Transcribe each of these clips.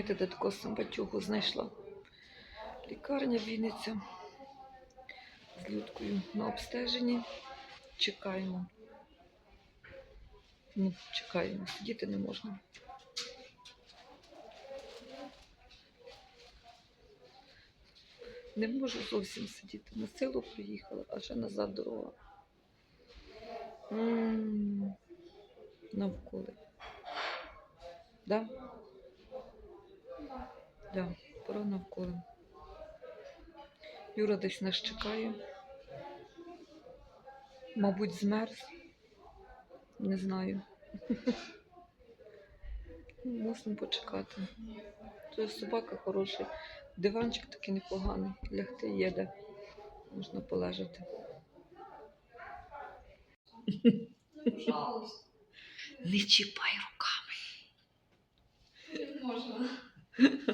Гляньте, де таку самбатюгу знайшла. Лікарня Вінниця. З Людкою на обстеженні. Чекаємо. Ну, чекаємо, сидіти не можна. Не можу зовсім сидіти. На силу приїхала, а ще назад дорога. М, Навколо. Да? Да, пора навколо. Юра десь нас чекає. Мабуть, змерз. Не знаю. Мусимо почекати. Це собака хороший. Диванчик такий непоганий. Лягти є де. Можна полежати. Не чіпай руками. Можна.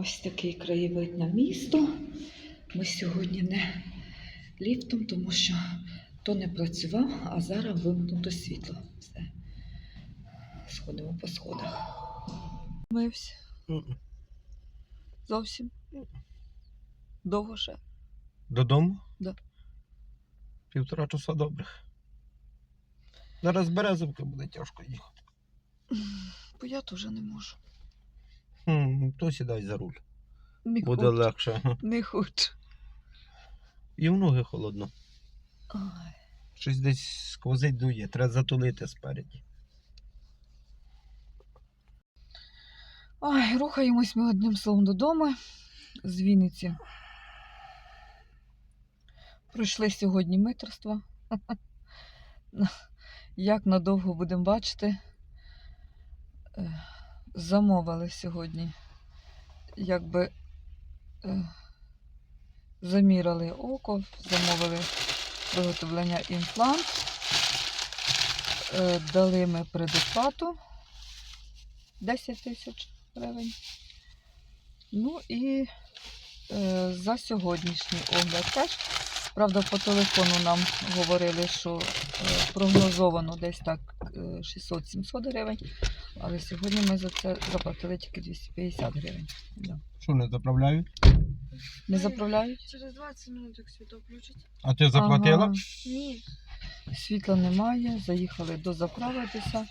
Ось такий краєвид на місто. Ми сьогодні не ліфтом, тому що то не працював, а зараз вимкнуто світло. Все. Сходимо по сходах. Мився. Зовсім. Довго ще. Додому? Да. Півтора часа добрих. Зараз з березовки буде тяжко їхати. Бо я теж не можу. Ну, то сідай за руль. Не Буде хочу. легше. Не хочу. І в ноги холодно. Ой. Щось десь сквозить дує, треба затулити спереді. Ой, рухаємось ми одним словом додому з Вінниці. Пройшли сьогодні митерство. Як надовго будемо бачити. Е, Замовили сьогодні. Якби е, заміряли око, замовили виготовлення імплант. Е, Дали ми предоплату 10 тисяч гривень. Ну і е, за сьогоднішній огляд теж. Правда, по телефону нам говорили, що е, прогнозовано десь так е, 600-700 гривень, але сьогодні ми за це заплатили тільки 250 гривень. Да. Що не заправляють? Не заправляють? Через 20 минут як світло включить. А ти заплатила? Ага. Ні. Світла немає, заїхали дозаправитися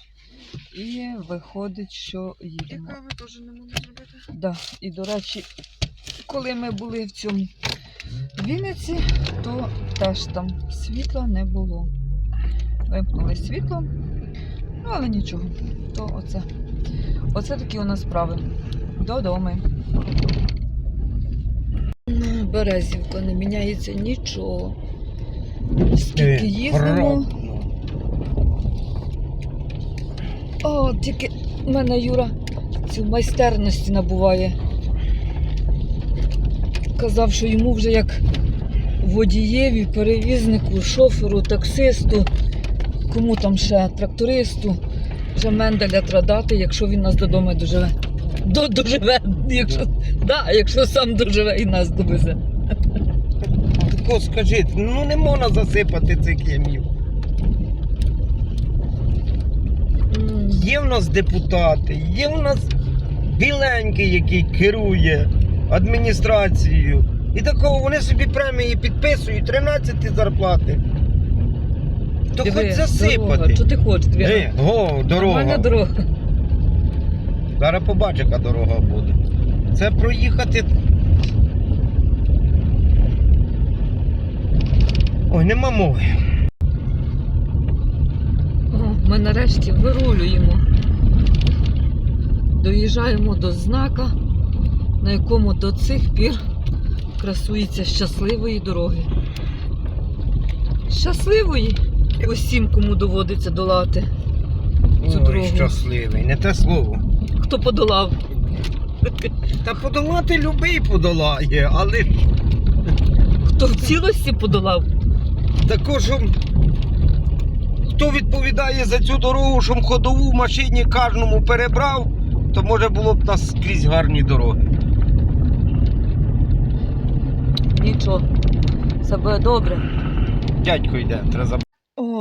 і виходить, що їдемо. Яка ви теж не могли зробити. Да. І, до речі, коли ми були в цьому Вінниці, то теж там світла не було. Вимкнули світло, ну але нічого. То оце. Оце такі у нас справи. Додому. Березівка не міняється нічого. Скільки їздимо. О, тільки в мене Юра цю майстерності набуває. Казав, що йому вже як водієві, перевізнику, шоферу, таксисту, кому там ще трактористу, вже Менделя треба дати, якщо він нас додому доживе. До, доживе, якщо, да, якщо сам доживе і нас довезе. Тако скажіть, ну не можна засипати цих ямів. Є в нас депутати, є в нас біленький, який керує адміністрацією. І такого вони собі премії підписують 13 зарплати. То диви, хоч засипати. Дорога. Що ти хочеш? Диви, Е, го, дорога. Нормальна дорога. Зараз побачиш, яка дорога буде. Це проїхати. Ой, нема мови. О, ми нарешті вирулюємо. Доїжджаємо до знака, на якому до цих пір красується щасливої дороги. Щасливої усім, кому доводиться долати. Цю Ой, дорогу. щасливий, не те слово. Хто подолав? Та подолати любий подолає, але ж Хто в цілості подолав? також м, хто відповідає за цю дорогу, щоб ходову в машині кожному перебрав, то може було б нас скрізь гарні дороги. Нічого. Все буде добре. Дядько йде, треба забрати.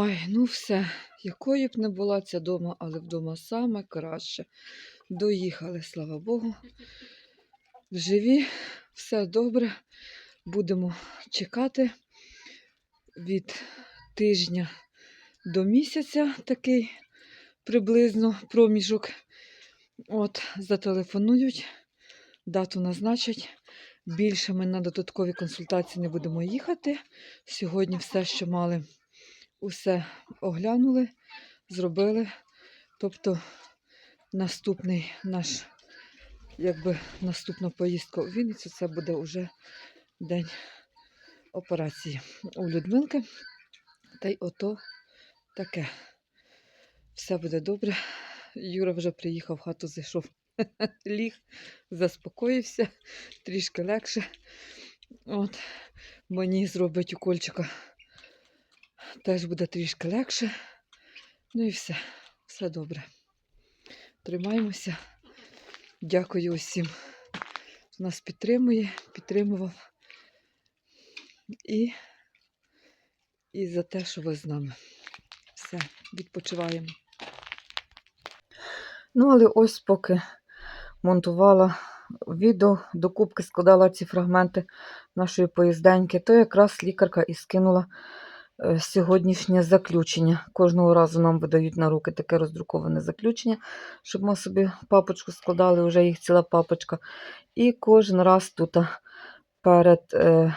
Ой, ну все. якою б не була ця дома, але вдома саме краще. Доїхали, слава Богу. Живі, все добре. Будемо чекати від тижня до місяця такий приблизно проміжок. От, зателефонують, дату назначать. Більше ми на додаткові консультації не будемо їхати. Сьогодні все, що мали, усе оглянули, зробили. Тобто наступний наш, якби наступна поїздка у Вінницю, це буде вже день операції у Людмилки. Та й ото таке. Все буде добре. Юра вже приїхав в хату, зайшов, ліг, заспокоївся, трішки легше. От, мені зробить укольчика. Теж буде трішки легше. Ну і все, все добре. Тримаємося. Дякую усім, хто нас підтримує, підтримував. І, і за те, що ви з нами. Все, відпочиваємо. Ну, але ось поки монтувала відео, докупки складала ці фрагменти нашої поїзденьки, то якраз лікарка і скинула сьогоднішнє заключення. Кожного разу нам видають на руки таке роздруковане заключення, щоб ми собі папочку складали, вже їх ціла папочка. І кожен раз тут а, перед е,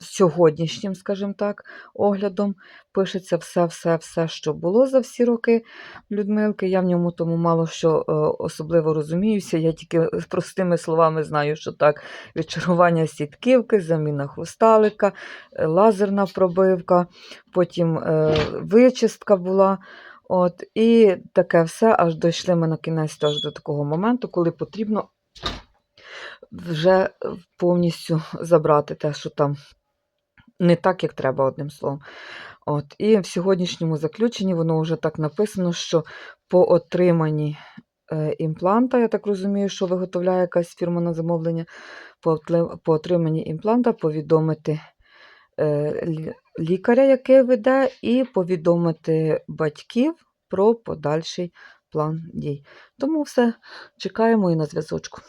сьогоднішнім, скажімо так, оглядом пишеться все-все-все, що було за всі роки Людмилки. Я в ньому тому мало що е, особливо розуміюся. Я тільки простими словами знаю, що так: відчарування сітківки, заміна хрусталика, е, лазерна пробивка, потім е, вичистка була. От, і таке все, аж дійшли ми на кінець аж до такого моменту, коли потрібно вже повністю забрати те, що там не так, як треба, одним словом. От, і в сьогоднішньому заключенні воно вже так написано, що по отриманні е, імпланта, я так розумію, що виготовляє якась фірма на замовлення, по, отриманні імпланта повідомити е, лікаря, який веде, і повідомити батьків про подальший план дій. Тому все, чекаємо і на зв'язочку.